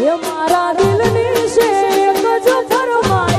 એ મારા દિલની છે એક જો ફરમાય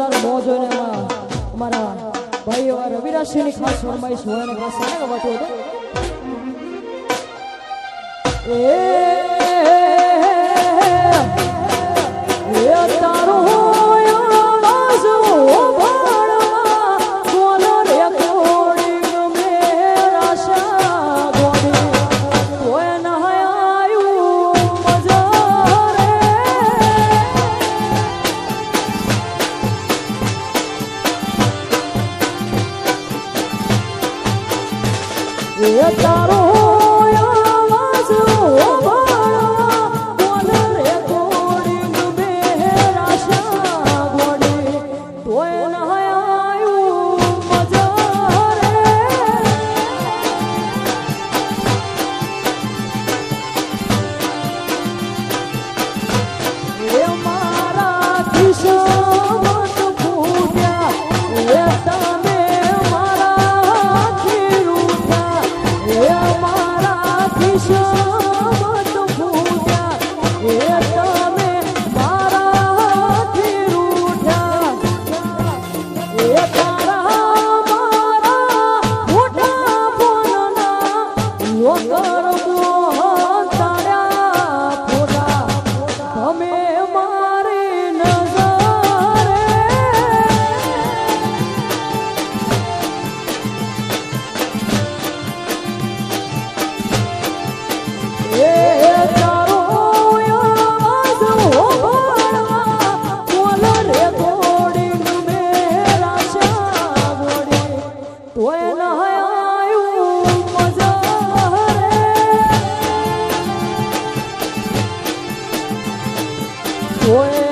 જોરદાર મો જોઈને અમારા ભાઈ એવા રવિરાજસિંહની ખાસ ફરમાઈશ હોય અને ખાસ એ Yes, Boy.